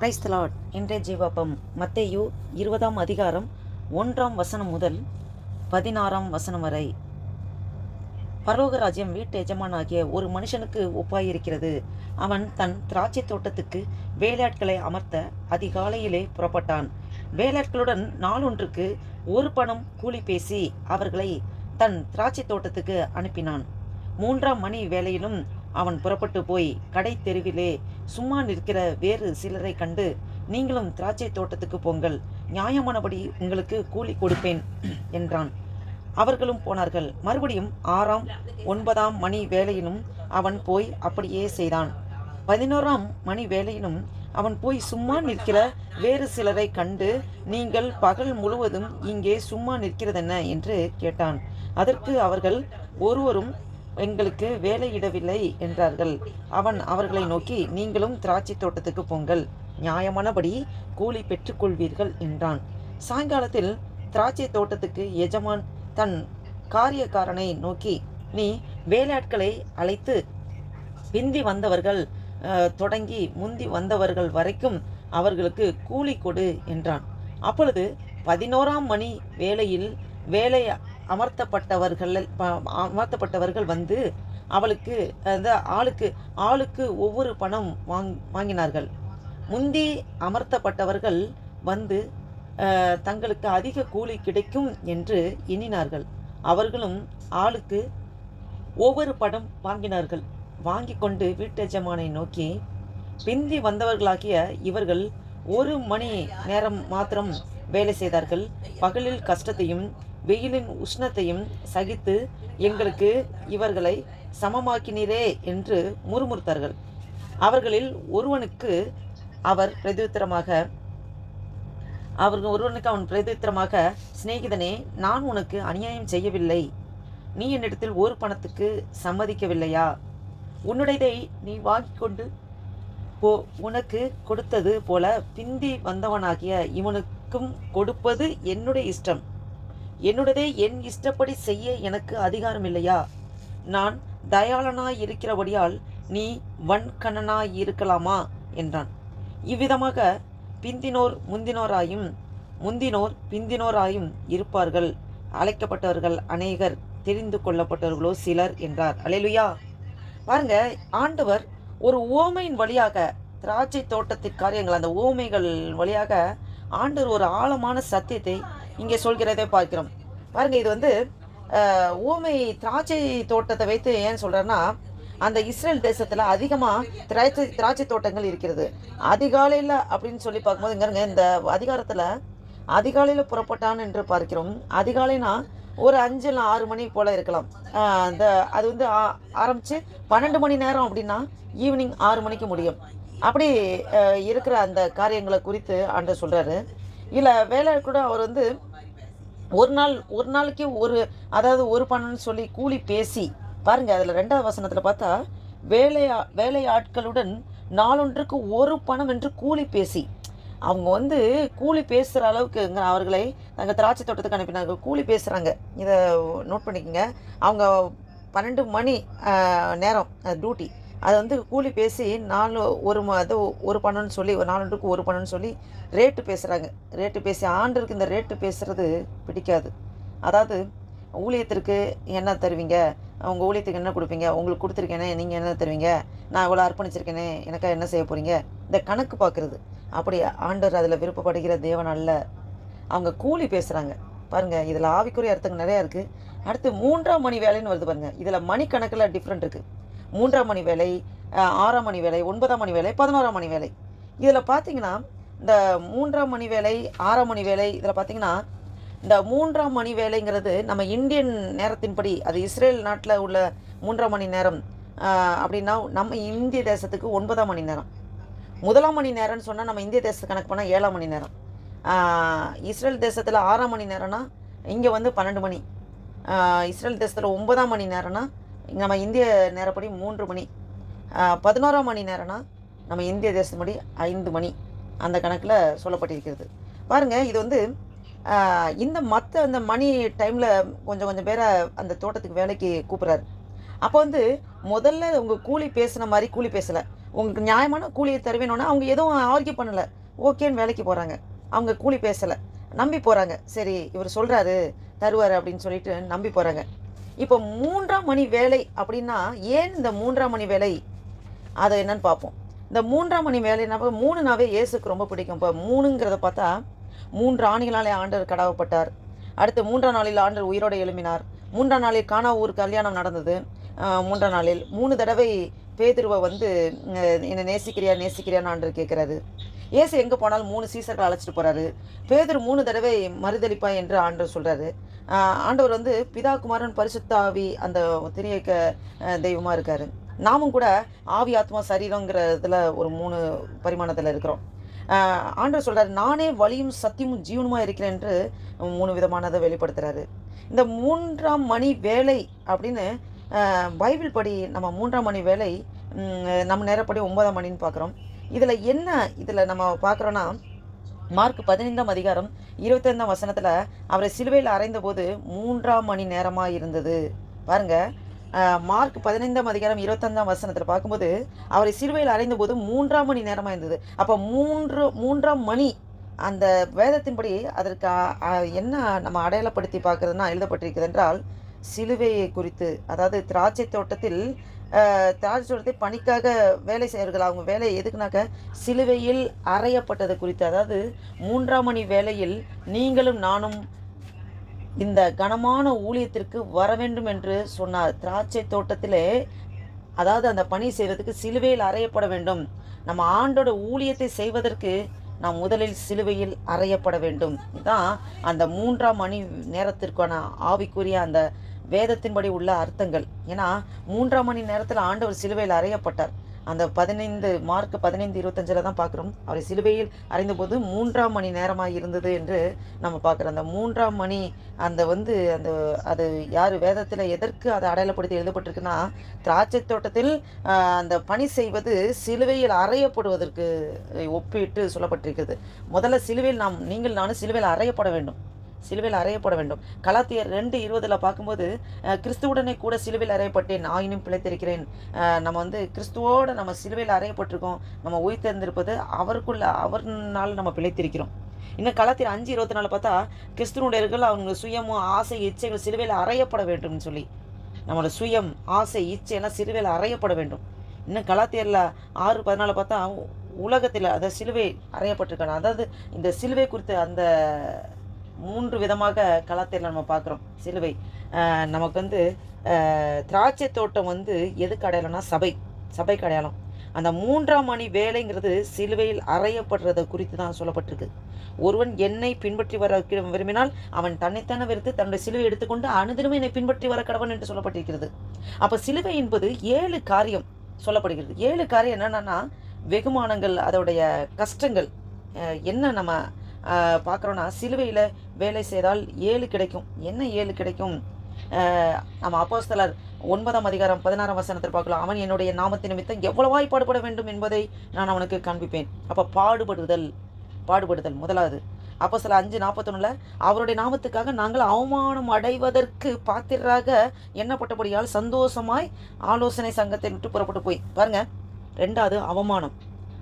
கிரைஸ்தலாட் இன்றைய ஜீவாபம் மத்தேயு இருபதாம் அதிகாரம் ஒன்றாம் வசனம் முதல் பதினாறாம் வசனம் வரை. பரலோகராஜ்யம் வீட்டு எஜமானாகிய ஒரு மனுஷனுக்கு ஒப்பாயிருக்கிறது. அவன் தன் திராட்சை தோட்டத்துக்கு வேலையாட்களை அமர்த்த அதிகாலையிலே புறப்பட்டான். வேலையாட்களுடன் நாளொன்றுக்கு ஒரு பணம் கூலி பேசி அவர்களை தன் திராட்சை தோட்டத்துக்கு அனுப்பினான். மூன்றாம் மணி வேலையிலும் அவன் புறப்பட்டு போய் கடை தெருவிலே சும்மா நிற்கிற வேறு சிலரை கண்டு நீங்களும் திராட்சை தோட்டத்துக்கு போங்கள் நியாயமானபடி உங்களுக்கு கூலி கொடுப்பேன் என்றான். அவர்களும் போனார்கள். மறுபடியும் ஆறாம் ஒன்பதாம் மணி வேலையிலும் அவன் போய் அப்படியே செய்தான். பதினோராம் மணி வேலையிலும் அவன் போய் சும்மா நிற்கிற வேறு சிலரை கண்டு நீங்கள் பகல் முழுவதும் இங்கே சும்மா நிற்கிறதென்ன? என்று கேட்டான். அதற்கு அவர்கள் ஒருவரும் எங்களுக்கு வேலையிடவில்லை என்றார்கள். அவன் அவர்களை நோக்கி நீங்களும் திராட்சை தோட்டத்துக்கு போங்கள். நியாயமானபடி கூலி பெற்றுக்கொள்வீர்கள் என்றான். சாயங்காலத்தில் திராட்சை தோட்டத்துக்கு எஜமான் தன் காரியக்காரனை நோக்கி நீ வேலையாட்களை அழைத்து பிந்தி வந்தவர்கள் தொடங்கி முந்தி வந்தவர்கள் வரைக்கும் அவர்களுக்கு கூலி கொடு என்றான். அப்பொழுது பதினோராம் மணி வேளையில் வேலை அமர்த்தப்பட்டவர்கள் அமர்த்தப்பட்டவர்கள் வந்து அவளுக்கு அந்த ஆளுக்கு ஆளுக்கு ஒவ்வொரு பணம் வாங் வாங்கினார்கள். முந்தி அமர்த்தப்பட்டவர்கள் வந்து தங்களுக்கு அதிக கூலி கிடைக்கும் என்று எண்ணினார்கள். அவர்களும் ஆளுக்கு ஒவ்வொரு படம் வாங்கினார்கள். வாங்கி கொண்டு வீட்டெஜமானை நோக்கி பிந்தி வந்தவர்களாகிய இவர்கள் ஒரு மணி நேரம் மாத்திரம் வேலை செய்தார்கள். பகலில் கஷ்டத்தையும் வெயிலின் உஷ்ணத்தையும் சகித்து எங்களுக்கு இவர்களை சமமாக்கினீரே என்று முறுமுறுத்தார்கள். அவர்களில் ஒருவனுக்கு அவர் பிரதித்திரமாக அவர்கள் ஒருவனுக்கு அவன் பிரதித்திரமாக சிநேகிதனே நான் உனக்கு அநியாயம் செய்யவில்லை. நீ என்னிடத்தில் ஒரு பணத்துக்கு சம்மதிக்கவில்லையா? உன்னுடையதை நீ வாங்கி கொண்டு போ உனக்கு கொடுத்தது போல பிந்தி வந்தவனாகிய இவனுக்கும் கொடுப்பது என்னுடைய இஷ்டம். என்னுடையதை என் இஷ்டப்படி செய்ய எனக்கு அதிகாரம் இல்லையா நான் தயாளனாய் இருக்கிறபடியால் நீ வன்கண்ணனாய் இருக்கலாமா என்றான். இவ்விதமாக பிந்தினோர் முந்தினோராயும் முந்தினோர் பிந்தினோராயும் இருப்பார்கள். அழைக்கப்பட்டவர்கள் அநேகர் தெரிந்து கொள்ளப்பட்டவர்களோ சிலர் என்றார். அல்லேலூயா! பாருங்க ஆண்டவர் ஒரு ஓமையின் வழியாக திராட்சை தோட்டத்தின் காரியங்கள் அந்த ஓமைகள் வழியாக ஆண்டவர் ஒரு ஆழமான சத்தியத்தை இங்கே சொல்கிறதை பார்க்கிறோம். பாருங்க இது வந்து ஊமை திராட்சை தோட்டத்தை வைத்து ஏன் சொல்கிறேன்னா அந்த இஸ்ரேல் தேசத்தில் அதிகமாக திராட்சை திராட்சை தோட்டங்கள் இருக்கிறது. அதிகாலையில் அப்படின்னு சொல்லி பார்க்கும்போது இங்க இந்த அதிகாரத்தில் அதிகாலையில் புறப்பட்டான் என்று பார்க்கிறோம். அதிகாலைனா ஒரு அஞ்சு இல்லை ஆறு மணி போல் இருக்கலாம். அந்த அது வந்து ஆ- பன்னெண்டு மணி நேரம் அப்படின்னா ஈவினிங் ஆறு மணிக்கு முடியும். அப்படி இருக்கிற அந்த காரியங்களை குறித்து அன்று சொல்கிறாரு இல்லை வேலை கூட அவர் வந்து ஒரு நாள் ஒரு நாளைக்கு ஒரு அதாவது ஒரு பணம்னு சொல்லி கூலி பேசி பாருங்கள் அதில் ரெண்டாவது வசனத்தில் பார்த்தா வேலையா வேலை ஆட்களுடன் நாளொன்றுக்கு ஒரு பணம் என்று கூலி பேசி. அவங்க வந்து கூலி பேசுகிற அளவுக்கு அவர்களை நாங்கள் திராட்சை தோட்டத்துக்கு அனுப்பினாங்க. கூலி பேசுகிறாங்க இதை நோட் பண்ணிக்கோங்க. அவங்க பன்னெண்டு மணி நேரம் டியூட்டி அதை வந்து கூலி பேசி நாலு ஒரு ம- அது ஒரு பணம்னு சொல்லி ஒரு நாலொன்றுக்கு ஒரு பணம்னு சொல்லி ரேட்டு பேசுகிறாங்க ரேட்டு பேசி ஆண்டருக்கு இந்த ரேட்டு பேசுகிறது பிடிக்காது. அதாவது ஊழியத்திற்கு என்ன தருவீங்க? உங்கள் ஊழியத்துக்கு என்ன கொடுப்பீங்க? உங்களுக்கு கொடுத்துருக்கேனே நீங்கள் என்ன தருவீங்க? நான் இவ்வளோ அர்ப்பணிச்சிருக்கேனே எனக்கா என்ன செய்ய போகிறீங்க இந்த கணக்கு பார்க்குறது அப்படி ஆண்டவர் அதில் விருப்பப்படுகிற தேவன் அல்ல. அவங்க கூலி பேசுகிறாங்க பாருங்கள் இதில் ஆவிக்குரிய அர்த்தங்கள் நிறையா இருக்குது அடுத்து மூன்றாம் மணி வேலைன்னு வருது பாருங்கள் இதில் மணிக்கணக்கில் டிஃப்ரெண்ட் இருக்குது மூன்றாம் மணி வேலை ஆறாம் மணி வேலை ஒன்பதாம் மணி வேலை பதினோராம் மணி வேலை. இதில் பார்த்தீங்கன்னா இந்த மூன்றாம் மணி வேலை ஆறாம் மணி வேலை இதில் பார்த்தீங்கன்னா இந்த மூன்றாம் மணி வேலைங்கிறது நம்ம இந்தியன் நேரத்தின்படி அது இஸ்ரேல் நாட்டில் உள்ள மூன்றாம் மணி நேரம் அப்படின்னா நம்ம இந்திய தேசத்துக்கு ஒன்பதாம் மணி நேரம். முதலாம் மணி நேரம்னு சொன்னால் நம்ம இந்திய தேசத்துக்கு கணக்கு பண்ணால் ஏழாம் மணி நேரம். இஸ்ரேல் தேசத்தில் ஆறாம் மணி நேரம்னா இங்கே வந்து பன்னெண்டு மணி. இஸ்ரேல் தேசத்தில் ஒன்பதாம் மணி நேரம்னா நம்ம இந்திய நேரப்படி மூன்று மணி. பதினோராம் மணி நேரம்னா நம்ம இந்திய தேசப்படி ஐந்து மணி அந்த கணக்கில் சொல்லப்பட்டிருக்கிறது. பாருங்கள் இது வந்து இந்த மற்ற அந்த மணி டைமில் கொஞ்சம் கொஞ்சம் பேரை அந்த தோட்டத்துக்கு வேலைக்கு கூப்பிட்றாரு. அப்போ வந்து முதல்ல உங்கள் கூலி பேசின மாதிரி கூலி பேசலை. உங்களுக்கு நியாயமான கூலியை தருவேணுன்னா அவங்க எதுவும் ஆர்கியூ பண்ணலை. ஓகேன்னு வேலைக்கு போகிறாங்க அவங்க கூலி பேசலை. நம்பி போகிறாங்க சரி இவர் சொல்கிறாரு தருவார் அப்படின்னு சொல்லிட்டு நம்பி போகிறாங்க இப்போ மூன்றாம் மணி வேலை அப்படின்னா ஏன் இந்த மூன்றாம் மணி வேலை? அதை என்னன்னு பார்ப்போம். இந்த மூன்றாம் மணி வேலைன்னா மூணுனாவே இயேசுக்கு ரொம்ப பிடிக்கும். இப்போ மூணுங்கிறத பார்த்தா மூன்று ஆணிகளாலே ஆண்டர் கடவுப்பட்டார். அடுத்து மூன்றாம் நாளில் ஆண்டர் உயிரோடு எழுப்பினார் மூன்றாம் நாளில் காணா ஊர் கல்யாணம் நடந்தது. மூன்றாம் நாளில் மூணு தடவை பேதுருவை வந்து என்னை நேசிக்கிறியா நேசிக்கிறியான்னு ஆண்டர் கேட்குறாரு. இயேசு எங்கே போனாலும் மூணு சீசர்களை அழைச்சிட்டு போகிறாரு பேதுரு மூணு தடவை மறுதளிப்பா என்று ஆண்டவர் சொல்கிறாரு ஆண்டவர் வந்து பிதா குமாரன் பரிசுத்தாவி அந்த திரியக்க தெய்வமாக இருக்கார். நாமும் கூட ஆவி ஆத்மா சரீரங்கிற இதில் ஒரு மூணு பரிமாணத்தில் இருக்கிறோம். ஆண்டவர் சொல்கிறார் நானே வழியும் சத்தியமும் ஜீவனுமாக இருக்கிறேன் என்று மூணு விதமானதை வெளிப்படுத்துகிறாரு இந்த மூன்றாம் மணி வேலை அப்படின்னு பைபிள் படி நம்ம மூன்றாம் மணி வேலை நம்ம நேரப்படி ஒன்பதாம் மணின்னு பார்க்குறோம். இதில் என்ன இதில் நம்ம பார்க்குறோன்னா மார்க் பதினைந்தாம் அதிகாரம் இருபத்தைந்தாம் வசனத்தில் அவரை சிலுவையில் அறைந்தபோது மூன்றாம் மணி நேரமாக இருந்தது. பாருங்க. மார்க் பதினைந்தாம் அதிகாரம் இருபத்தஞ்சாம் வசனத்தில் பார்க்கும்போது அவரை சிலுவையில் அறைந்தபோது மூன்றாம் மணி நேரமாக இருந்தது. அப்போ மூன்று மூன்றாம் மணி அந்த வேதத்தின்படி அதற்கு என்ன நம்ம அடையாளப்படுத்தி பார்க்கறதுனா எழுதப்பட்டிருக்கிறது என்றால் சிலுவையை குறித்து அதாவது திராட்சை தோட்டத்தில் ஆஹ், திராட்சை பணிக்காக வேலை செய்வார்கள் அவங்க வேலை எதுக்குனாக்க சிலுவையில் அறையப்பட்டது குறித்து. அதாவது மூன்றாம் மணி வேலையில் நீங்களும் நானும் இந்த கனமான ஊழியத்திற்கு வர வேண்டும் என்று சொன்னார். திராட்சை தோட்டத்திலே அதாவது அந்த பணி செய்வதற்கு சிலுவையில் அறையப்பட வேண்டும். நம்ம ஆண்டோட ஊழியத்தை செய்வதற்கு நாம் முதலில் சிலுவையில் அறையப்பட வேண்டும். தான் அந்த மூன்றாம் மணி நேரத்திற்கான ஆவிக்குரிய அந்த வேதத்தின்படி உள்ள அர்த்தங்கள். ஏன்னா மூன்றாம் மணி நேரத்தில் ஆண்டவர் சிலுவையில் அறையப்பட்டார். அந்த பதினைந்து மார்க் பதினைந்து இருபத்தஞ்சில் தான் பார்க்குறோம். அவரை சிலுவையில் அறைந்தபோது மூன்றாம் மணி நேரமாக இருந்தது என்று நம்ம பார்க்குறோம். அந்த மூன்றாம் மணி அந்த வந்து அந்த அது யார் வேதத்தில் எதற்கு அதை அடையாளப்படுத்தி எழுதப்பட்டிருக்குன்னா திராட்சை தோட்டத்தில் அந்த பணி செய்வது சிலுவையில் அறையப்படுவதற்கு ஒப்பிட்டு சொல்லப்பட்டிருக்கிறது. முதல்ல சிலுவையில் நாம் நீங்கள் நானும் சிலுவையில் அறையப்பட வேண்டும். சிலுவையில் அறையப்பட வேண்டும். கலாத்தியர் ரெண்டு இருபதில் பார்க்கும்போது கிறிஸ்துவுடனே கூட சிலுவையில் அறையப்பட்டேன் ஆயினும் பிழைத்திருக்கிறேன். நம்ம வந்து கிறிஸ்துவோடு நம்ம சிலுவையில் அறையப்பட்டிருக்கோம். நம்ம உயிர்த்தெழுந்திருப்பது அவருக்குள்ள அவர்னால் நம்ம பிழைத்திருக்கிறோம். இன்னும் கலாத்தியர் அஞ்சு இருபத்தி நாலு பார்த்தா கிறிஸ்துவனுடையர்கள் அவங்க சுயமும் ஆசை இச்சைகள் சிலுவையில் அறையப்பட வேண்டும்னு சொல்லி. நம்மளோட சுயம் ஆசை இச்சையெல்லாம் சிலுவையில் அறையப்பட வேண்டும். இன்னும் கலாத்தியரில் ஆறு பதினாலு பார்த்தா உலகத்தில் அதாவது சிலுவை அறையப்பட்டிருக்காங்க. அதாவது இந்த சிலுவை குறித்து அந்த மூன்று விதமாக கலாத்தியரில் நம்ம பார்க்குறோம். சிலுவை. நமக்கு வந்து திராட்சை தோட்டம் வந்து எதுக்கு அடையாளம்னா சபை. சபை அடையாளம். அந்த மூன்றாம் மணி வேலைங்கிறது சிலுவையில் அறையப்படுறதை குறித்து தான் சொல்லப்பட்டிருக்கு. ஒருவன் என்னை பின்பற்றி வர விரும்பினால் அவன் தன்னைத்தானே வெறுத்து தன்னுடைய சிலுவை எடுத்துக்கொண்டு அனுதினமும் என்னை பின்பற்றி வர கடவன் என்று சொல்லப்பட்டிருக்கிறது. அப்போ சிலுவை என்பது ஏழு காரியம் சொல்லப்படுகிறது. ஏழு காரியம் என்னென்னா வெகுமானங்கள் அதோடைய கஷ்டங்கள் என்ன நம்ம பார்க்குறோன்னா சிலுவையில் வேலை செய்தால் ஏழு கிடைக்கும். என்ன ஏழு கிடைக்கும்? நம்ம அப்போஸ்தலர் ஒன்பதாம் அதிகாரம் பதினாறாம் வசனத்தில் பார்க்கலாம். அவன் என்னுடைய நாமத்தின் நிமித்தம் எவ்வளவாய் பாடுபட வேண்டும் என்பதை நான் அவனுக்கு காண்பிப்பேன். அப்போ பாடுபடுதல் பாடுபடுதல் முதலாவது. அப்போ சில அஞ்சு நாற்பத்தொன்னில் அவருடைய நாமத்துக்காக நாங்கள் அவமானம் அடைவதற்கு பாத்திரராக எண்ணப்பட்டபடியால் சந்தோஷமாய் ஆலோசனை சங்கத்தை விட்டு புறப்பட்டு போய். பாருங்கள் ரெண்டாவது அவமானம்.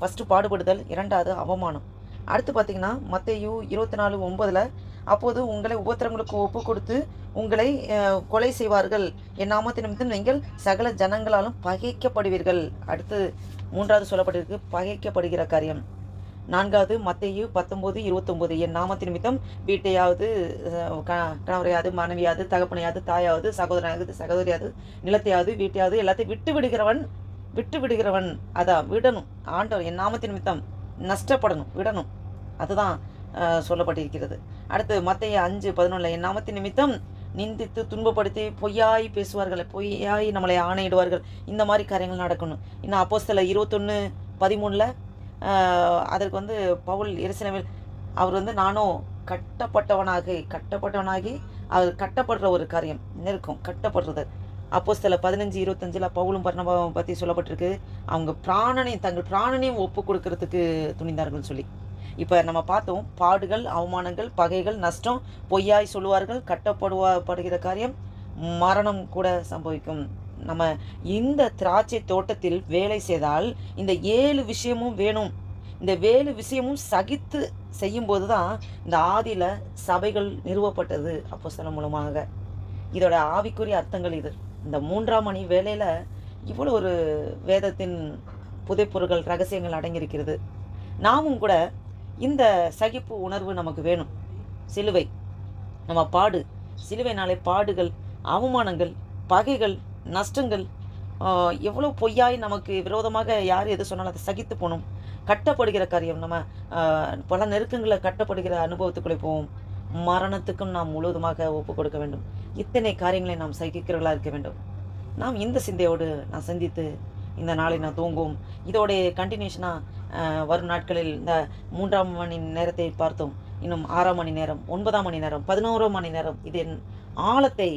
ஃபஸ்ட்டு பாடுபடுதல் இரண்டாவது அவமானம். அடுத்து பார்த்தீங்கன்னா மத்தேயு இருபத்தி நாலு ஒன்பதில் அப்போது உங்களை உபத்திரங்களுக்கு ஒப்பு கொடுத்து உங்களை கொலை செய்வார்கள். என் நாமத்தின் நிமித்தம் நீங்கள் சகல ஜனங்களாலும் பகைக்கப்படுவீர்கள். அடுத்து மூன்றாவது சொல்லப்பட்டிருக்கு பகைக்கப்படுகிற காரியம். நான்காவது மத்தையு பத்தொம்போது இருபத்தொம்போது என் நாமத்தின் நிமித்தம் வீட்டையாவது க- கணவரையாவது மனைவியாவது தகப்பனையாவது தாயாவது சகோதரனாவது சகோதரியாவது நிலத்தையாவது வீட்டையாவது எல்லாத்தையும் விட்டு விடுகிறவன் விட்டு விடுகிறவன். அதான் விடணும். ஆண்டவர் என் நாமத்தின் நிமித்தம். நஷ்டப்படணும் விடணும். அதுதான் சொல்லப்பட்டிருக்கிறது. அடுத்து மத்திய அஞ்சு பதினொன்றில் என் நாமத்தின் நிமித்தம் நிந்தித்து துன்பப்படுத்தி பொய்யாய் பேசுவார்கள் பொய்யாய் நம்மளை ஆணையிடுவார்கள். இந்த மாதிரி காரியங்கள் நடக்கணும். இன்னும் அப்போஸ்தல இருபத்தொன்று பதிமூணில் அதற்கு வந்து பவுல் எருசலேமில் அவர் வந்து நானும் கட்டப்பட்டவனாகி கட்டப்பட்டவனாகி அவர் கட்டப்படுற ஒரு காரியம் இருக்கும் கட்டப்படுறது. அப்போஸ்தல பதினஞ்சு இருபத்தஞ்சில் பவுலும் பர்ணபாவும் பற்றி சொல்லப்பட்டிருக்கு. அவங்க பிராணனை தங்கள் பிராணனையும் ஒப்பு கொடுக்கறதுக்கு துணிந்தார்கள் சொல்லி. இப்போ நம்ம பார்த்தோம் பாடுகள் அவமானங்கள் பகைகள் நஷ்டம் பொய்யாய் சொல்லுவார்கள் கட்டப்படுவா படுகிற காரியம் மரணம் கூட சம்பவிக்கும். நம்ம இந்த திராட்சை தோட்டத்தில் வேலை செய்தால் இந்த ஏழு விஷயமும் வேணும். இந்த வேலு விஷயமும் சகித்து செய்யும்போது தான் இந்த ஆதியில் சபைகள் நிறுவப்பட்டது அப்போ சில மூலமாக. இதோட ஆவிக்குரிய அர்த்தங்கள் இது. இந்த மூன்றாம் மணி வேலையில் இவ்வளோ ஒரு வேதத்தின் புதைப்பொருள்கள் ரகசியங்கள் அடங்கியிருக்கிறது. நாமும் கூட இந்த சகிப்பு உணர்வு நமக்கு வேணும். சிலுவை. நம்ம பாடு. சிலுவைனாலே பாடுகள் அவமானங்கள் பகைகள் நஷ்டங்கள் எவ்வளோ பொய்யாய் நமக்கு விரோதமாக யார் எது சொன்னாலும் அதை சகித்து போகணும். கட்டப்படுகிற காரியம் நம்ம பல நெருக்கங்களை கட்டப்படுகிற அனுபவத்துக்குள்ளே போவோம். மரணத்துக்கும் நாம் முழுவதுமாக ஒப்பு கொடுக்க வேண்டும். இத்தனை காரியங்களை நாம் சகிக்கிறவர்களாக இருக்க வேண்டும். நாம் இந்த சிந்தையோடு நான் சந்தித்து இந்த நாளை நான் தூங்குவோம் இதோடைய கண்டினியூஷனாக வரும் நாட்களில் இந்த மூன்றாம் மணி நேரத்தை பார்த்தோம். இன்னும் ஆறாம் மணி நேரம் ஒன்பதாம் மணி நேரம் பதினோரு மணி நேரம் இதன் ஆழத்தை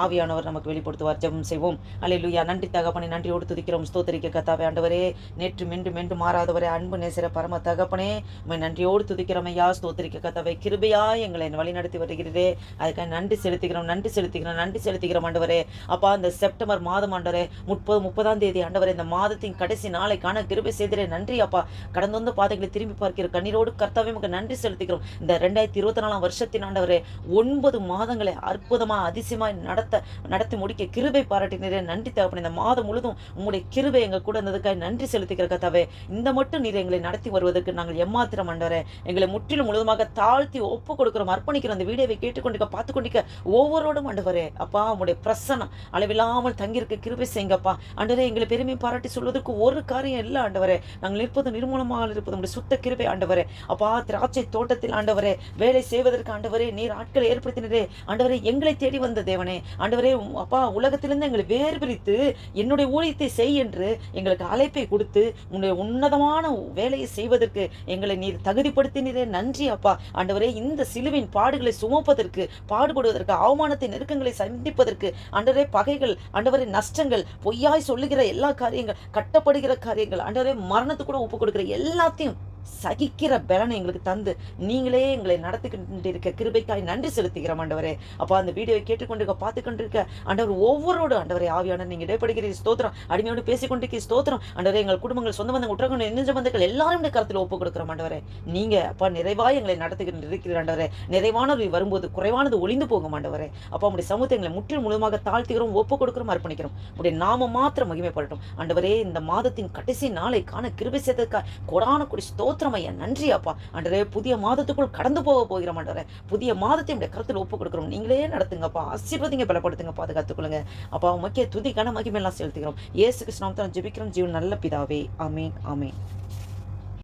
ஆவியானவர் நமக்கு வெளிப்படுத்துவார். ஜெபம் செய்வோம். அல்லையா நன்றி தகப்பனை நன்றியோடு துதிக்கிறோம். ஸ்தோத்தரிக்க கத்தாவே ஆண்டவரே நேற்று மென்று மென்று மாறாதவரே அன்பு நேசிற பரம தகப்பனே உண்மை நன்றியோடு துதிக்கிறோம் ஐயா. ஸ்தோத்திரிக்க கத்தாவே கிருபையா எங்களை வழி நடத்தி வருகிறதே அதுக்காக நன்றி செலுத்துகிறோம் நன்றி செலுத்துகிறோம் நன்றி செலுத்துகிறோம் ஆண்டவரே. அப்பா இந்த செப்டம்பர் மாதம் ஆண்டவரே முப்பது முப்பதாம் தேதி ஆண்டவரே இந்த மாதத்தின் கடைசி நாளை காண கிருபை செய்திரே. நன்றி அப்பா. கடந்து வந்த பாதைகளை திரும்பி பார்க்கிற கண்ணீரோடு கர்த்தாவே உமக்கு நன்றி செலுத்துகிறோம் இந்த ரெண்டாயிரத்தி இருபத்தி நாலாம் வருஷத்தின் ஆண்டவரே ஒன்பது மாதங்களை அற்புதமா அதிசயமாய் நடத்த நடத்தி முடிக்க கிருபை பாராட்டினரே நன்றி தகப்பனே இந்த மாதம் முழுதும் உங்களுடைய கிருபை எங்க கூட இருந்ததுக்காக நன்றி செலுத்திக்கிற கத்தாவே இந்த மட்டும் நீர் எங்களை நடத்தி வருவதற்கு நாங்கள் எம்மாத்திரம் ஆண்டவரே எங்களை முற்றிலும் முழுதுமாக தாழ்த்தி ஒப்பு கொடுக்கிறோம் அர்ப்பணிக்கிறோம். அந்த வீடியோவை கேட்டுக்கொண்டிருக்க பார்த்து கொண்டிருக்க ஒவ்வொருவரோடும் ஆண்டவரே அப்பா உங்களுடைய பிரசனம் அளவில்லாமல் தங்கியிருக்க கிருபை செய்யுங்கப்பா. ஆண்டவரே எங்களை பெருமை பாராட்டி சொல்வதற்கு ஒரு காரியம் இல்லை ஆண்டவரே நாங்கள் நிற்பது நிர்மூலமாக இருப்பது உங்களுடைய சுத்த கிருபை ஆண்டவரே அப்பா திராட்சை தோட்டத்தில் ஆண்டவரே வேலை செய்வதற்கு ஆண்டவரே நீர் ஆட்களை ஏற்படுத்தினரே. ஆண்டவரே எங்களை தேடி வந்த தேவனே. ஆண்டவரே அப்பா உலகத்திலிருந்து எங்களை வேறு பிரித்து என்னுடைய ஊழியத்தை செய் என்று எங்களுக்கு அழைப்பை கொடுத்து உன்னுடைய உன்னதமான வேலையை செய்வதற்கு எங்களை நீர் தகுதிப்படுத்தினரே. நன்றி அப்பா. ஆண்டவரே இந்த சிலுவின் பாடுகளை சுமப்பதற்கு பாடுபடுவதற்கு அவமானத்தை நெருக்கங்களை சந்திப்பதற்கு ஆண்டவரே பகைகள் ஆண்டவரே நஷ்டங்கள் பொய்யாய் சொல்லுகிற எல்லா காரியங்கள் கட்டப்படுகிற காரியங்கள் ஆண்டவரே மரணத்துக்கு கூட ஒப்பு கொடுக்கிற எல்லாத்தையும் சகிக்கிற பலனை எங்களுக்கு தந்து நீங்களே எங்களை நடத்தி கொண்டிருக்க கிருபைக்காய் நன்றி செலுத்துகிறோம் ஆண்டவரே. அப்பா அந்த வீடியோவை கேட்டுக்கொண்டிருக்க பார்த்து இருக்க ஆண்டவர் ஒவ்வொருவரோடு ஆண்டவரே ஆவியான நீங்க இடைப்படுகிற ஸ்தோத்திரம். அடிமையோடு பேசிக்கொண்டிருக்கிற ஸ்தோத்திரம். ஆண்டவரே எங்கள் குடும்பங்கள் சொந்த பந்தங்கள் உற்றகங்கள் நெஞ்ச பந்தங்கள் எல்லாரும் கருத்தில் ஒப்பு கொடுக்குறோம் ஆண்டவரே. நீங்க அப்பா நிறைவாக எங்களை நடத்துக்கிட்டு இருக்கிற ஆண்டவரே. நிறைவானது வரும்போது குறைவானது ஒளிந்து போகும் ஆண்டவரே. அப்பா உடைய சமூகத்தை எங்களை முற்றிலும் முழுமாக தாழ்த்துகிறோம் ஒப்பு கொடுக்குறோம் அர்ப்பணிக்கிறோம். உடைய நாம மாத்திரம் மகிமைப்படட்டும். ஆண்டவரே இந்த மாதத்தின் கடைசி நாளை காண கிருபை சேர்த்ததுக்காக கொடான கொடி ஸ்தோத்திரம். ஐயா நன்றி அப்பா. ஆண்டரே புதிய மாதத்துக்குள் கடந்து போக போகிறோம் ஆண்டரே புதிய மாதத்தை உடைய கருத்தில் ஒப்பு கொடுக்குறோம் நீங்களே நடத்துங்கப்பா. ஆசீர்வதிங்க பலப்படுத்துங்க பாதுகாத்துக்கொள்ளுங்க அப்பா முக்கிய துதி கன மகிமெல்லாம் செலுத்துகிறோம். ஏசு கிருஷ்ணாமத்தான் ஜெபிக்கிறோம். ஜீவன் நல்ல பிதாவே. ஆமீன் ஆமீன்.